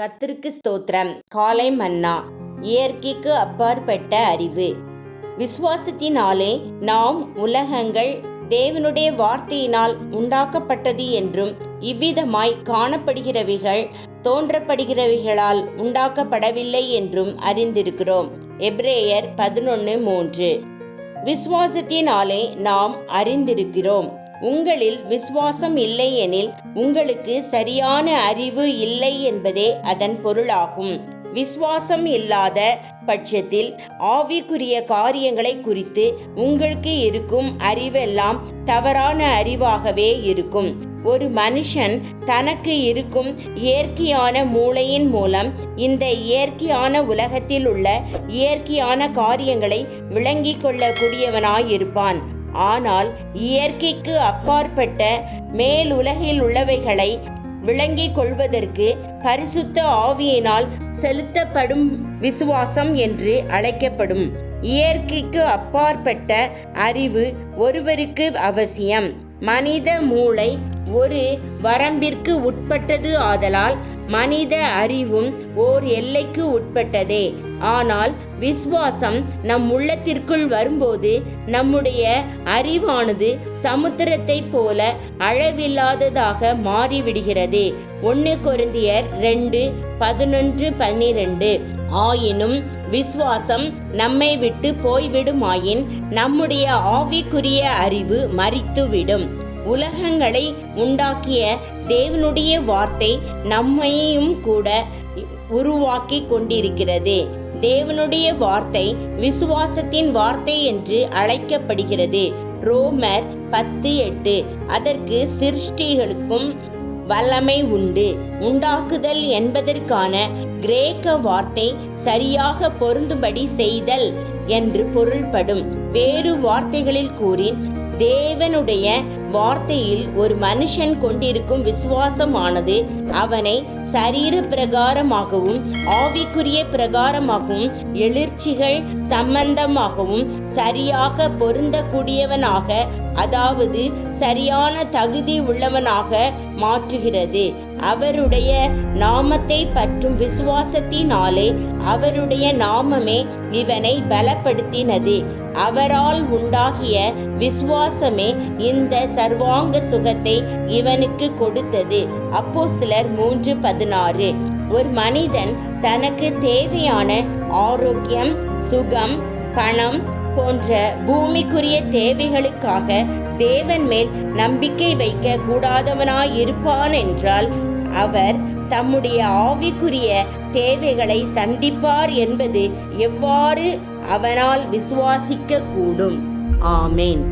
கத்திற்கு ஸ்தோத்திரம். காலை மன்னா. இயற்கைக்கு அப்பாற்பட்ட அறிவு. விசுவாசத்தினாலே நாம் உலகங்கள் தேவனுடைய வார்த்தையினால் உண்டாக்கப்பட்டது என்றும் இவ்விதமாய் காணப்படுகிறவைகள் தோன்றப்படுகிறவைகளால் உண்டாக்கப்படவில்லை என்றும் அறிந்திருக்கிறோம். எப்ரேயர் பதினொன்று மூன்று. விசுவாசத்தினாலே நாம் அறிந்திருக்கிறோம். உங்களில் விசுவாசம் இல்லையெனில் உங்களுக்கு சரியான அறிவு இல்லை என்பதே அதன் பொருளாகும். விசுவாசம் இல்லாத பட்சத்தில் ஆவிக்குரிய காரியங்களை குறித்து உங்களுக்கு இருக்கும் அறிவெல்லாம் தவறான அறிவாகவே இருக்கும். ஒரு மனுஷன் தனக்கு இருக்கும் இயற்கையான மூளையின் மூலம் இந்த இயற்கையான உலகத்தில் உள்ள இயற்கையான காரியங்களை விளங்கிக் கொள்ளக்கூடியவனாயிருப்பான். ஆனால் இயற்கைக்கு அப்பாற்பட்ட மேலுலகில் உள்ளவைகளை விளங்கிக் கொள்வதற்கு பரிசுத்த ஆவியினால் செலுத்தப்படும் விசுவாசம் என்று அழைக்கப்படும். இயற்கைக்கு அப்பாற்பட்ட அறிவு ஒருவருக்கு அவசியம். மனித மூளை ஒரு வரம்பிற்கு உட்பட்டது ஆதலால் மனித அறிவும் ஓர் எல்லைக்கு உட்பட்டதே. ஆனால் விசுவாசம் நம் உள்ளத்திற்குள் வரும்போது நம்முடைய அறிவானது சமுத்திரத்தை போல அளவில்லாததாக மாறிவிடுகிறது. ஒன்று கொருந்தியர் ரெண்டு பதினொன்று பன்னிரண்டு. ஆயினும் விசுவாசம் நம்மை விட்டு போய்விடுமாயின் நம்முடைய ஆவிக்குரிய அறிவு மறித்துவிடும் உலகங்களை உண்டாக்கிய தேவனுடைய வார்த்தை நம்மையும் கூட உருவாக்கி கொண்டிருக்கிறது. தேவனுடைய வார்த்தை விசுவாசத்தின் வார்த்தை என்று அழைக்கப்படுகிறது. ரோமர் பத்து எட்டு. அதற்கு சிருஷ்டிகளுக்கும் வல்லமை உண்டு. உண்டாக்குதல் என்பதற்கான கிரேக்க வார்த்தை சரியாக பொருந்தும்படி செய்தல் என்று பொருள்படும். வேறு வார்த்தைகளில் கூறின் தேவனுடைய வார்த்தையில் ஒரு மனுஷன் கொண்டிருக்கும் விசுவாசமானது அவனை சரீர பிரகாரமாகவும் ஆவிக்குரிய பிரகாரமாகவும் எழுச்சிகள் சம்பந்தமாகவும் சரியாக பொருந்தக்கூடியவனாக அதாவது சரியான தகுதி உள்ளவனாக மாற்றுகிறது. அவருடைய நாமத்தை பற்றும் விசுவாசத்தினாலே அவருடைய நாமமே இவனை பலப்படுத்தினது. அவரால் உண்டாகிய விசுவாசமே இந்த சர்வாங்க சுகத்தை இவனுக்கு கொடுத்தது. அப்போ சிலர் மூன்று பதினாறு. ஒரு மனிதன் தனக்கு தேவையான ஆரோக்கியம் சுகம் பணம் போன்ற பூமிக்குரிய தேவைகளுக்காக தேவன் மேல் நம்பிக்கை வைக்க கூடாதவனாயிருப்பான் என்றால் அவர் தம்முடைய ஆவிக்குரிய தேவைகளை சந்திப்பார் என்பது எவ்வாறு அவனால் விசுவாசிக்க கூடும் ஆமேன்.